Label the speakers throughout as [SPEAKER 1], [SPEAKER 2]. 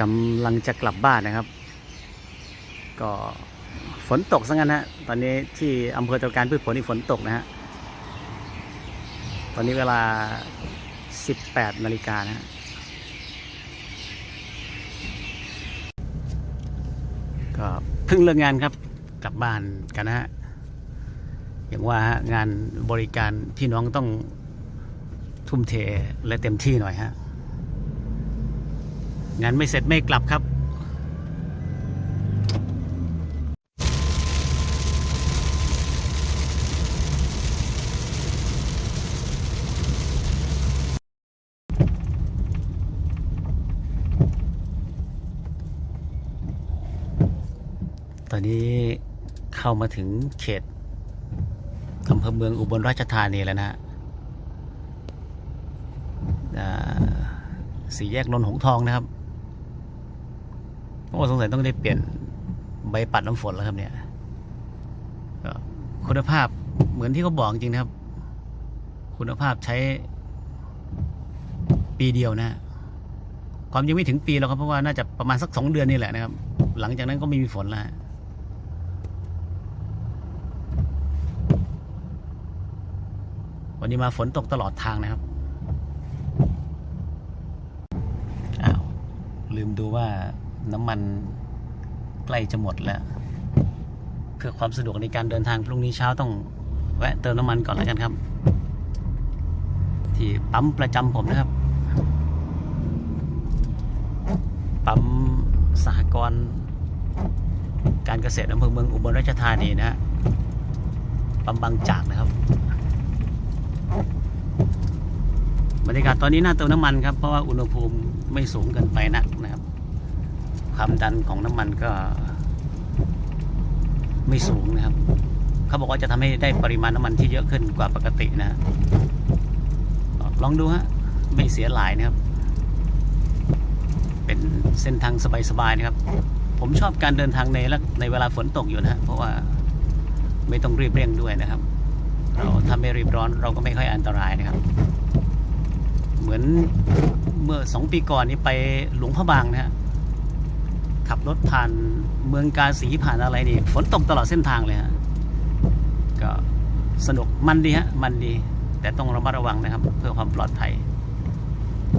[SPEAKER 1] กำลังจะกลับบ้านนะครับ ก็ฝนตกซะงั้นฮะตอนนี้ที่อำเภอตะการพืชผลนี่ฝนตกนะฮะตอนนี้เวลา 18นาฬิกานะฮะก็เพิ่งเลิกงานครับกลับบ้านกันนะฮะอย่างว่าฮะงานบริการพี่น้องต้องทุ่มเทและเต็มที่หน่อยฮะ งานไม่เสร็จไม่กลับครับ ตอนนี้เข้ามาถึงเขตอำเภอเมืองอุบลราชธานีแล้วนะฮะสี่แยกนนทหงทองนะครับ โอ้สงสัยต้องได้เปลี่ยนใบปัดน้ำฝนแล้วครับเนี่ยคุณภาพเหมือนที่เขาบอกจริงนะครับ คุณภาพใช้ปีเดียวนะความยังไม่ถึงปีแล้วครับเพราะว่าน่าจะประมาณสักสองเดือนนี่แหละนะครับ หลังจากนั้นก็ไม่มีฝนแล้ววันนี้มาฝนตกตลอดทางนะครับ อ้าว ลืมดูว่า น้ำมันใกล้จะหมดแล้ว เพื่อความสะดวกในการเดินทางพรุ่งนี้เช้าต้องแวะเติมน้ำมันก่อนแล้วกันครับ ที่ปั๊มประจำผมนะครับ ปั๊มสหกรณ์การเกษตรอำเภอเมืองอุบลราชธานีนะฮะปั๊มบางจากนะครับบรรยากาศตอนนี้น่าเติมน้ำมันครับ เพราะว่าอุณหภูมิไม่สูงเกินไปนักนะครับ ความดันของน้ำมันก็ ไม่สูงนะครับ เขาบอกว่าจะทำให้ได้ปริมาณน้ำมันที่เยอะขึ้นกว่าปกตินะ ลองดูฮะ ไม่เสียหลายนะครับ เป็นเส้นทางสบายๆนะครับ ผมชอบการเดินทางในในเวลาฝนตกอยู่นะฮะเพราะว่าไม่ต้องรีบเร่งด้วยนะครับ เราถ้าไม่รีบร้อนเราก็ไม่ค่อยอันตรายนะครับ เหมือนเมื่อสองปีก่อนนี้ไปหลวงพระบางนะฮะ ขับรถผ่านเมืองกาสีผ่านอะไรนี่ฝนตกตลอดเส้นทางเลยฮะก็สนุกมันดีฮะมันดี แต่ต้องระมัดระวังนะครับ เพื่อความปลอดภัย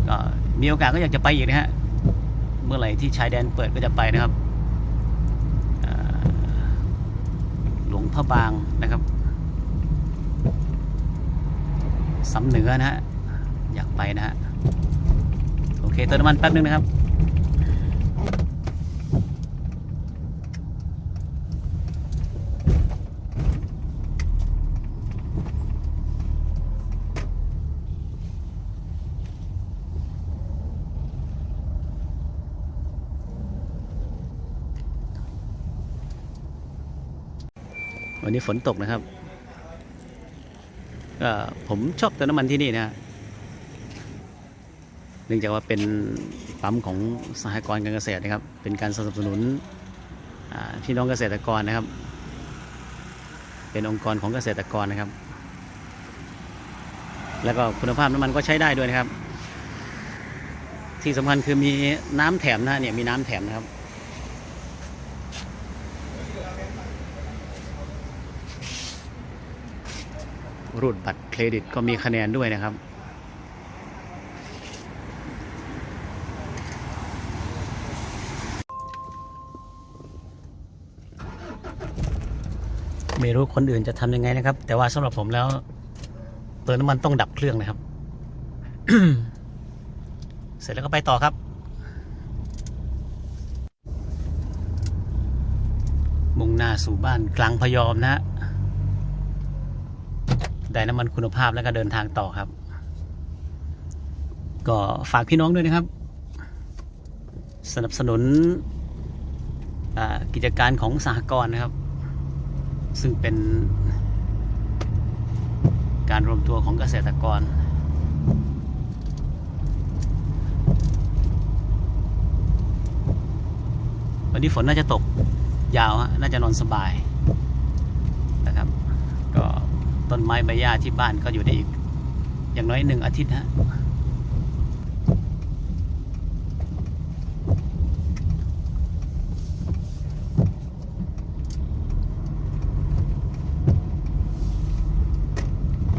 [SPEAKER 1] ก็มีโอกาสก็อยากจะไปอีกนะฮะเมื่อไหร่ที่ชายแดนเปิดก็จะไปนะครับหลวงพระบางนะครับสำเหนือนะฮะอยากไปนะฮะโอเคเติมน้ำมันแป๊บนึงนะครับ วันนี้ฝนตกนะครับก็ผมชอบเติมน้ำมันที่นี่นะเนื่องจากว่าเป็นปั๊มของสหกรณ์การเกษตรนะครับ เป็นการสนับสนุนพี่น้องเกษตรกรนะครับ เป็นองค์กรของเกษตรกรนะครับ แล้วก็คุณภาพน้ำมันก็ใช้ได้ด้วยนะครับ ที่สำคัญคือมีน้ำแถมนะเนี่ยมีน้ำแถมนะครับ รูดบัตรเครดิตก็มีคะแนนด้วยนะครับ ไม่รู้คนอื่นจะทำยังไงนะครับ แต่ว่าสำหรับผมแล้วเติมน้ำมันต้องดับเครื่องนะครับ เสร็จแล้วก็ไปต่อครับ มุ่งหน้าสู่บ้านกลางพยอมนะฮะ ได้น้ำมันคุณภาพแล้วก็เดินทางต่อครับ ก็ฝากพี่น้องด้วยนะครับ สนับสนุนกิจการของสหกรณ์นะครับ ซึ่งเป็นการรวมตัวของเกษตรกร วันนี้ฝนน่าจะตกยาวฮะน่าจะนอนสบาย ต้นไม้ใบหญ้าที่บ้านก็อยู่ได้อีก อย่างน้อยหนึ่งอาทิตย์ฮะ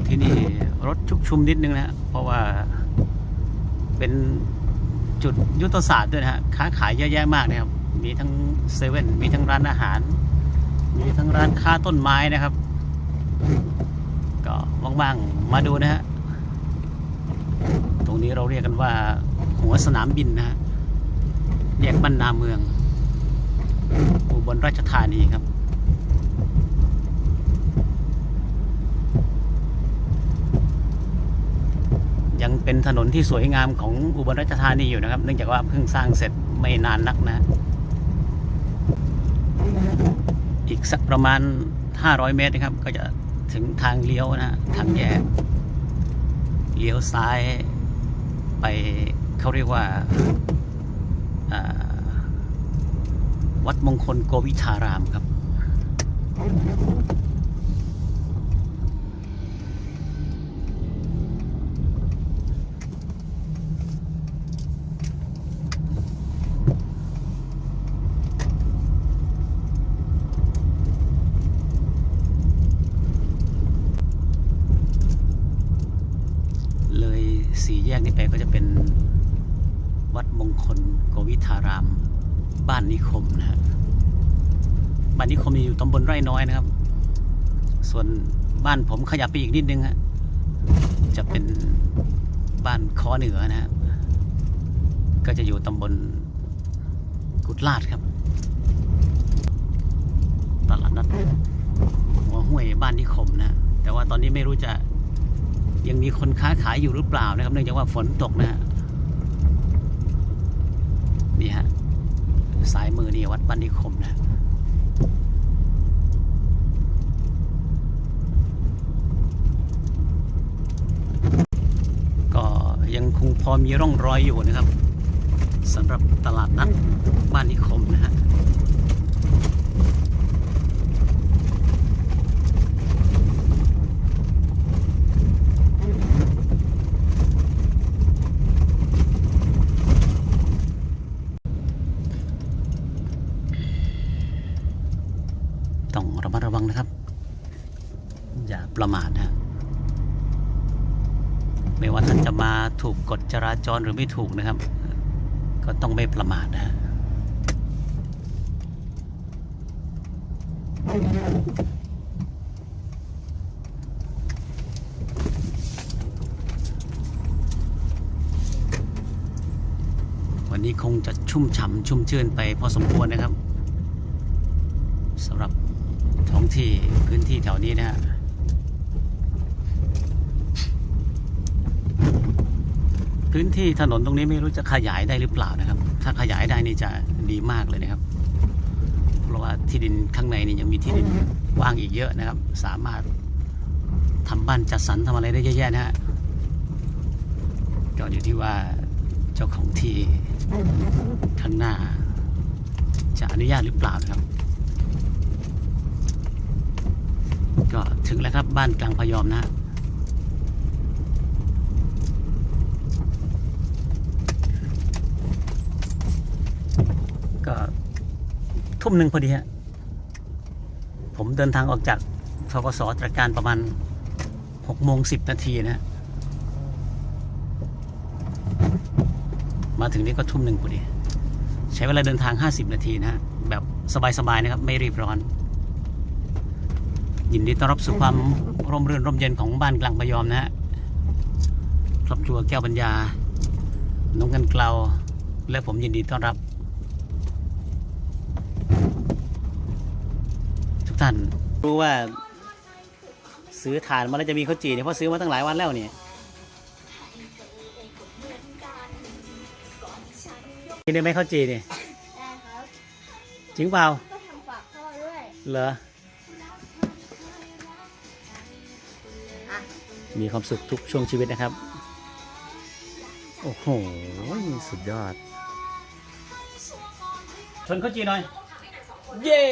[SPEAKER 1] ที่นี่รถชุกชุมนิดนึงนะ เพราะว่าเป็นจุดยุทธศาสตร์ด้วยนะฮะค้าขายเยอะแยะมากนะครับ มีทั้งเซเว่นมีทั้งร้านอาหาร มีทั้งร้านค้าต้นไม้นะครับ ก็ว่างๆ มาดูนะฮะ ตรงนี้เราเรียกกันว่า หัวสนามบินนะฮะแยกบ้านนาเมือง อุบลราชธานีครับยังเป็นถนนที่สวยงามของอุบลราชธานีอยู่นะครับ เนื่องจากว่าเพิ่งสร้างเสร็จไม่นานนักนะฮะอีกสักประมาณ 500 เมตรนะครับ ก็จะ ถึงทางเลี้ยวนะทางแยก เลี้ยวซ้ายไปเขาเรียกว่าวัดมงคลโกวิทารามครับ เลยสี่แยกนี้ ไปก็จะเป็นวัดมงคลโกวิทาราม บ้านนิคมนะฮะบ้านนิคมอยู่ตำบลไร่น้อยนะครับ ส่วนบ้านผมขยับไปอีกนิดนึงฮะจะเป็นบ้านคอเหนือนะฮะก็จะอยู่ตำบลกุดลาดครับตลาดนัดหัวห้วยบ้านนิคมนะแต่ว่าตอนนี้ไม่รู้จะ ยังมีคนค้าขายอยู่หรือเปล่านะครับ เนื่องจากว่าฝนตกนะฮะนี่ฮะสายมือนี่วัดบ้านนิคมนะก็ยังคงพอมีร่องรอยอยู่นะครับสำหรับตลาดนัดบ้านนิคมนะฮะ ต้องระมัดระวัง นะครับ อย่าประมาทนะฮะไม่ว่าท่านจะมาถูกกฎจราจรหรือไม่ถูกนะครับ ก็ต้องไม่ประมาทนะฮะวันนี้คงจะชุ่มฉ่ำชุ่มชื่นไปพอสมควรนะครับ สำหรับ ที่พื้นที่แถวนี้นะฮะพื้นที่ถนนตรงนี้ไม่รู้จะขยายได้หรือเปล่านะครับ ถ้าขยายได้นี่จะดีมากเลยนะครับ เพราะว่าที่ดินข้างในนี่ยังมีที่ดินว่างอีกเยอะนะครับ สามารถทำบ้านจัดสรรทำอะไรได้เยอะแยะนะฮะก็อยู่ที่ว่าเจ้าของที่ข้างหน้า จะอนุญาตหรือเปล่านะครับ ก็ถึงแล้วครับบ้านกลางพยอมนะก็ทุ่มหนึ่งพอดีฮะ ผมเดินทางออกจากทกสตรการประมาณหกโมงสิบนาทีนะฮะมาถึงนี่ก็ทุ่มหนึ่งพอดี ใช้เวลาเดินทาง 50 นาทีนะฮะ แบบสบาย ๆ นะครับ ไม่รีบร้อน ยินดีต้อนรับสู่ความร่มรื่นร่มเย็นของบ้านกลางพยอมนะฮะครอบครัวแก้วปัญญา น้องกันเกลาและผมยินดีต้อนรับ ทุกท่านรู้ว่า ซื้อฐานมาแล้วจะมีข้าวจี่เนี่ยเพราะซื้อมาตั้งหลายวันแล้วเนี่ยกินได้ไหมข้าวจี่เนี่ย
[SPEAKER 2] ได้ครับ
[SPEAKER 1] จริงเปล่า
[SPEAKER 2] ก็ทำฝากพ่อด้วย
[SPEAKER 1] เหรอ มีความสุขทุกช่วงชีวิตนะครับ โอ้โห สุดยอด ชนข้าวจีหน่อย เย้